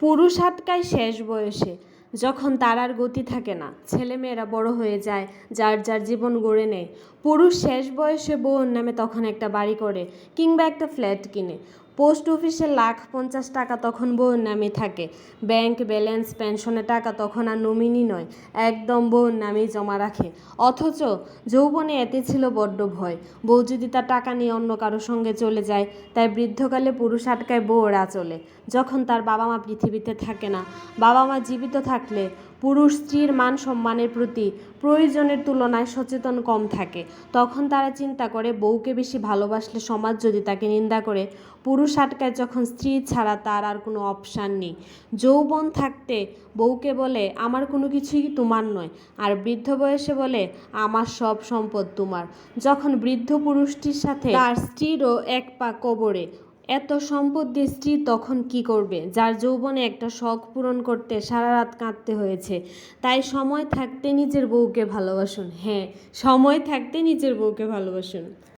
পুরুষ আটকায় শেষ বয়সে। যখন তার আর গতি থাকে না, ছেলেমেয়েরা বড় হয়ে যায়, যার যার জীবন গড়ে নেয়। পুরুষ শেষ বয়সে বউর নামে তখন একটা বাড়ি করে কিংবা একটা ফ্ল্যাট কিনে। পোস্ট অফিসে লাখ পঞ্চাশ টাকা তখন বউর নামে থাকে। ব্যাংক ব্যালেন্স, পেনশনের টাকা তখন আর নমিনি নয়, একদম বউর নামেই জমা রাখে। অথচ যৌবনে এতে ছিল বড্ড ভয়। বউ যদি তার টাকা নিয়ে অন্য কারোর সঙ্গে চলে যায়, তাই বৃদ্ধকালে পুরুষ আটকায় বউর আঁচলে। যখন তার বাবা মা পৃথিবীতে থাকে না বাবা মা জীবিত থাকলে পুরুষ স্ত্রীর মান সম্মানের প্রতি প্রয়োজনের তুলনায় সচেতন কম থাকে। তখন তারা চিন্তা করে, বউকে বেশি ভালোবাসলে সমাজ যদি তাকে নিন্দা করে, পুরুষ আটকায় যখন স্ত্রী ছাড়া তার আর কোনো অপশান নেই। যৌবন থাকতে বউকে বলে, আমার কোনো কিছুই তোমার নয়? আর বৃদ্ধ বয়সে বলে, আমার সব সম্পদ তোমার। যখন বৃদ্ধ পুরুষটির সাথে তার স্ত্রীরও এক পা কবরে এত সম্পদ দিয়ে স্ত্রী তখন কি করবে? যার যৌবনে একটা শখ পূরণ করতে সারা রাত কাঁদতে হয়েছে। তাই সময় থাকতে নিজের বউকে ভালোবাসুন। হ্যাঁ সময় থাকতে নিজের বউকে ভালোবাসুন।